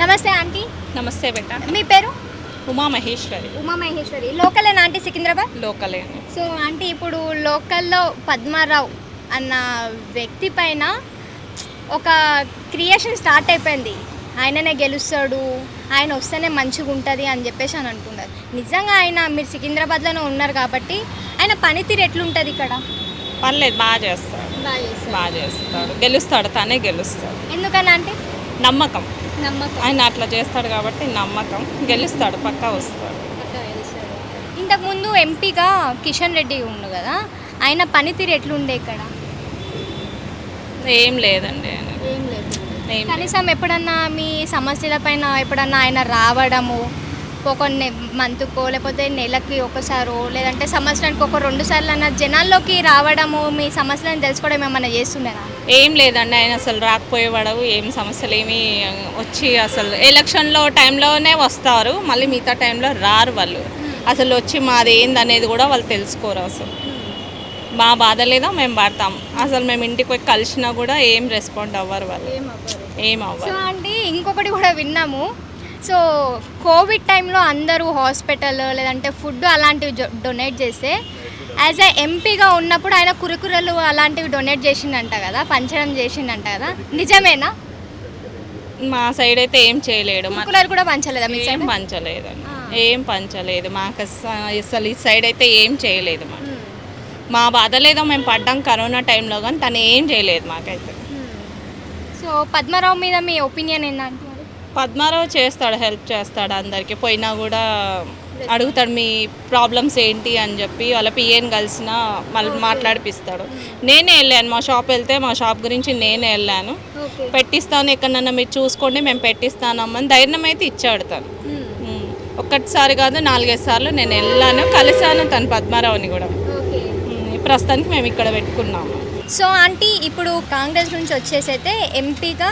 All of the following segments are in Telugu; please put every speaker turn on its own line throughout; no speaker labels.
నమస్తే ఆంటీ.
నమస్తే బెట్ట
మీ పేరు?
ఉమా మహేశ్వరి.
ఉమా మహేశ్వరి. లోకలేనా ఆంటీ సికింద్రాబాద్?
లోకలే.
సో ఆంటీ ఇప్పుడు లోకల్లో పద్మారావు అన్న వ్యక్తి పైన ఒక క్రియేషన్ స్టార్ట్ అయిపోయింది. ఆయననే గెలుస్తాడు ఆయన వస్తేనే మంచిగా ఉంటుంది అని చెప్పేసి అని అంటున్నారు నిజంగా ఆయన మీరు సికింద్రాబాద్లోనే ఉన్నారు కాబట్టి ఆయన పనితీరు ఎట్లుంటుంది ఇక్కడ?
పర్లేదు బాగా చేస్తాడు. బాగా చేస్తాడు. గెలుస్తాడు తనే గెలుస్తాడు.
ఎందుకని అంటే
నమ్మకం.
నమ్మకం.
ఆయన అట్లా చేస్తాడు కాబట్టి నమ్మకం. గెలుస్తాడు పక్కా వస్తాడు.
ఇంతకుముందు ఎంపీగా కిషన్ రెడ్డి ఉండు కదా ఆయన పనితీరు ఎట్లుండే ఇక్కడ?
ఏం లేదండి
కనీసం ఎప్పుడన్నా మీ సమస్యల పైన ఎప్పుడన్నా ఆయన రావడము ఒక మంత్కో లేకపోతే నెలకి ఒకసారో లేదంటే సంవత్సరానికి ఒక రెండు సార్లు అన్న జనాల్లోకి రావడము మీ సమస్యలను తెలుసుకోవడం ఏమన్నా చేస్తుండేనా
ఏం లేదండి ఆయన అసలు రాకపోయేవాడు ఏం సమస్యలు ఏమి వచ్చి అసలు ఎలక్షన్లో టైంలోనే వస్తారు మళ్ళీ మిగతా టైంలో రారు వాళ్ళు. అసలు వచ్చి మాది ఏందనేది కూడా వాళ్ళు తెలుసుకోరు అసలు. మా బాధ లేదా మేము పడతాం. అసలు మేము ఇంటికి పోయి కలిసినా కూడా ఏం రెస్పాండ్ అవ్వరు వాళ్ళు. ఏం
సో
అవ్వరు.
అంటే ఇంకొకటి కూడా విన్నాము. సో కోవిడ్ టైంలో అందరూ హాస్పిటల్ లేదంటే ఫుడ్ అలాంటివి డొనేట్ చేస్తే యాజ్ ఎ ఎంపీగా ఉన్నప్పుడు ఆయన కురుకురలు అలాంటివి డొనేట్ చేసిండంట కదా పంచడం చేసిండంట కదా. నిజమేనా?
మా సైడ్ అయితే ఏం చేయలేడు. మా
కురుకురలు కూడా పంచలేదా మీ
ఏం
సైడ్?
పంచలేదండి.
ఆ.
ఏం పంచలేదు. మాకు అస- అసలు ఈ సైడ్ అయితే ఏం చేయలేదు మా బాధ లేదో మేము పడ్డాం కరోనా టైంలో కానీ తను ఏం చేయలేదు మాకైతే.
సో పద్మారావు మీద మీ ఒపీనియన్ ఏంటంటే?
పద్మారావు చేస్తాడు హెల్ప్ చేస్తాడు అందరికి. పోయినా కూడా అడుగుతాడు మీ ప్రాబ్లమ్స్ ఏంటి? అని చెప్పి వాళ్ళ పిఏని కలిసిన మళ్ళీ మాట్లాడిపిస్తాడు. నేనే వెళ్ళాను మా షాప్ వెళ్తే మా షాప్ గురించి నేనే వెళ్ళాను. పెట్టిస్తాను ఎక్కడన్నా మీరు చూసుకోండి మేము పెట్టిస్తానమ్మని ధైర్యం అయితే ఇచ్చాడు తను. ఉమ్. ఒక్కటిసారి కాదు నాలుగైదు సార్లు నేను వెళ్ళాను కలిశాను తను పద్మారావుని కూడా. ప్రస్తుతానికి మేము ఇక్కడ పెట్టుకున్నాము.
సో ఆంటీ ఇప్పుడు కాంగ్రెస్ నుంచి వచ్చేసి అయితే ఎంపీగా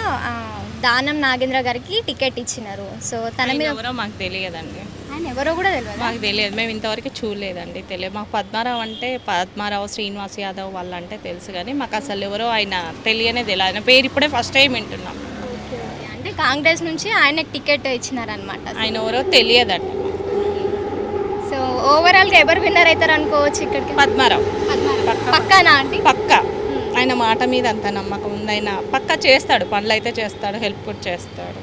దానం నాగేంద్ర గారికి టికెట్ ఇచ్చినారు. సో తన
ఆయన
మీద
ఎవరో మాకు తెలియదండి.
ఆయన ఎవరో కూడా తెలియదు?
మాకు తెలియదు. మేము ఇంతవరకు చూడలేదండి. తెలియదు. మాకు పద్మారావు అంటే పద్మారావు శ్రీనివాస్ యాదవ్ వాళ్ళు అంటే తెలుసు కానీ మాకు అసలు ఎవరో ఆయన తెలియనే తెలియదు. ఆయన పేరు ఇప్పుడే ఫస్ట్ టైం వింటున్నాం.
అంటే కాంగ్రెస్ నుంచి ఆయనకి టికెట్ ఇచ్చినారనమాట
ఆయన ఎవరో తెలియదండి.
సో ఓవరాల్గా ఎవరు విన్నర్ అవుతారు అనుకోవచ్చు ఇక్కడికి?
పద్మారావు.
పక్కానా ఆంటీ
పక్క. ఆయన మాట మీద అంత నమ్మకం ఉంది ఆయన పక్క చేస్తాడు పనులు అయితే చేస్తాడు హెల్ప్ కూడా చేస్తాడు.